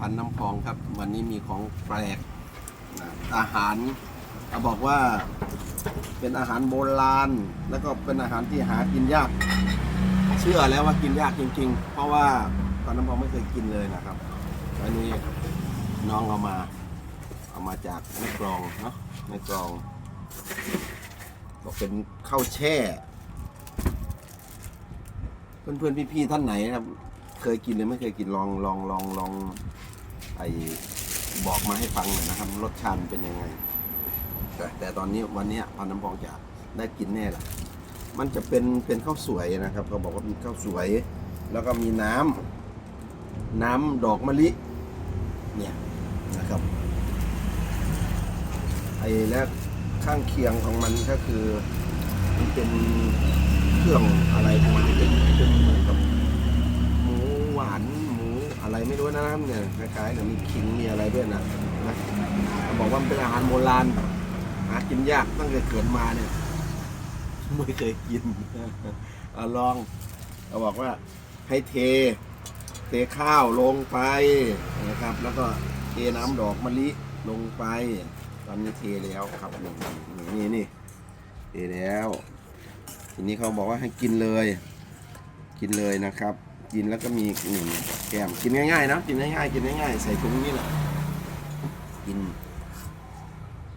พันน้ำพองครับ วันนี้มีของแปลกนะอาหารเขาบอกว่าเป็นอาหารโบราณ แล้วก็เป็นอาหารที่หากินยาก เชื่อแล้วว่ากินยากจริง ๆ เพราะว่าพันน้ำพองไม่เคยกินเลยนะครับอันนี้น้องเอามาเอามาจากแม่กรองเนาะแม่กรองบอกเป็นข้าวแช่ เพื่อนๆพี่ๆท่านไหนนะครับ เคยกินหรือไม่เคยกินลองลองลองลอง ไอบอกมาให้ฟังหน่อยนะครับรสชาติเป็นยังไง แต่แต่ตอนนี้วันนี้พันน้ำพองจะได้กินแน่ละมันจะเป็นเป็นข้าวสวยนะครับเขาบอกว่าเป็นข้าวสวย แล้วก็มีน้ำน้ำดอกมะลิเนี่ยนะครับไอ้และข้างเคียงของมันก็คือมันเป็นเครื่องอะไรของมันเป็นเป็น ไม่รู้นะครับเนี่ยคล้ายๆเนี่ยมีขิงมีอะไรด้วยนะนะเขาบอกว่ามันเป็นอาหารโบราณหากินยากตั้งแต่เกิดมาเนี่ยไม่เคยกินเอาลองเขาบอกว่าให้เท เทข้าวลงไปนะครับ แล้วก็เทน้ำดอกมะลิลงไป ตอนนี้เทแล้วครับนี่นี่นี่เทแล้ว ทีนี้เขาบอกว่าให้กินเลย กินเลยนะครับ กินแล้วก็มีหนึ่งแก้มกินง่ายๆนะกินง่ายๆกินง่ายๆใส่ถุงนี่แหละกิน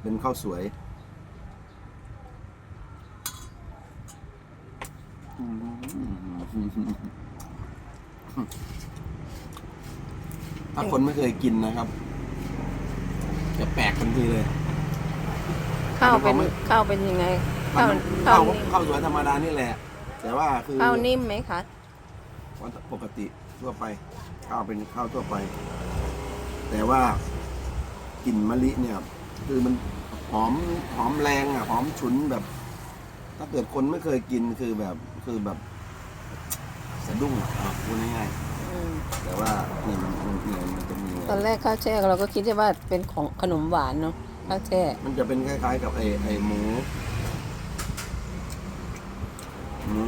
เป็นข้าวสวยอืมถ้าคนไม่เคยกินนะครับ จะแปลกทันทีเลย ข้าวเป็นไม่ข้าวเป็นยังไงข้าวข้าข้าววนิ่มข้าวสวยธรรมดานี่แหละ แต่ว่าคือข้าวนิ่มไหมคะ วันปกติทั่วไป ข้าวเป็นข้าวทั่วไป แต่ว่ากลิ่นมะลิเนี่ย คือมันหอมหอมแรงอะหอมฉุนแบบ ถ้าเกิดคนไม่เคยกินคือแบบคือแบบสะดุ้งอะเอาพูดง่ายอืมๆแต่ว่าเนี่ยมันมันเนี่ยมันจะมี ตอนแรกข้าวแช่เราก็คิดว่าเป็นของขนมหวานเนาะข้าวแช่มันจะเป็นคล้ายๆกับไอ้ไอ้หมูหมู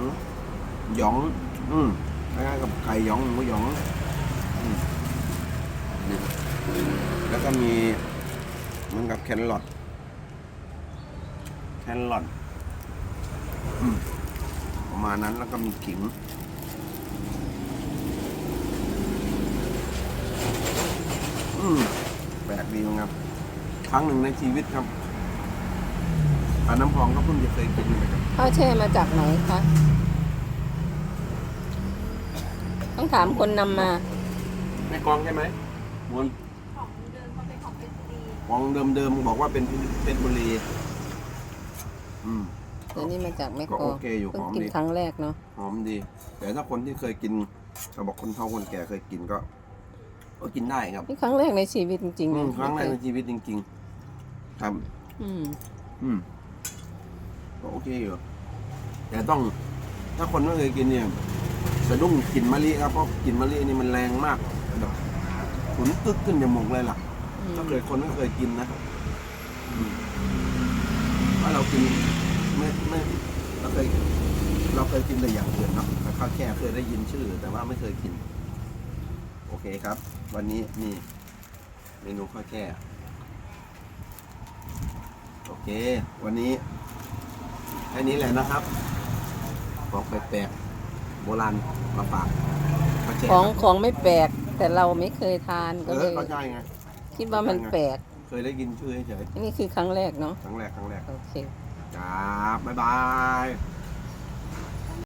หยอง อืม คล้ายๆกับไก่หยองหมูหยองอืมนี่แล้วก็มีเหมันกับแครอทแครอทอืมประมาณนั้นแล้วก็มีขิงอืมแปลกดีมั้งครับ ครั้งหนึ่งในชีวิตครับปลาน้ำพองก็เพิ่งจะเคยกินเลยครับ ข้าวแช่มาจากไหนคะ ต้องถามคนนำมาแม่กลองใช่ไหมมวนของเดิมๆบอกว่าเป็นเพชรบุรี อืม เดี๋ยวนี้มาจากแม่ก็กโอลองเคอยู่เพิ่งหอมกินดี ครั้งแรกเนาะหอมดี แต่ถ้าคนที่เคยกินเขาบอกคนเฒ่าคนแก่เคยกินก็ ก็กินได้ครับนี่ครั้งแรกในชีวิตจริงๆอืนะมครั้งแรกในชีวิตจริง ๆ ครับ อืมอืมก็โอเคอยู่แต่ต้อง ถ้าคนไม่เคยกินเนี่ย สะดุ้งกลิ่นมะลิครับเพราะกลิ่นมะลินี่มันแรงมากแบบขุนตึ๊กขึ้นจมูกเลยล่ะอืมถ้าเกิดคนไม่เคยกินนะอืมถ้าเรากินไม่ไม่เราเคยเราเคยกินแต่อย่างอื่นเนาะแต่ข้าวแค่เคยได้ยินชื่อ แต่ว่าไม่เคยกิน โอเคครับ วันนี้มีเมนูข้าวแค่โอเค วันนี้แค่นี้แหละนะครับ ของแปลกๆ โบราณมาฝากข้าวแช่ของครับของไม่แปลก แต่เราไม่เคยทานเอก็เลอยก็ใช่ไง คิดว่ามันแปลกเคยได้ยินชื่อเฉยนี่คือครั้งแรกเนาะๆครั้งแรกครั้งแรกโอเค ครับบ๊ายบาย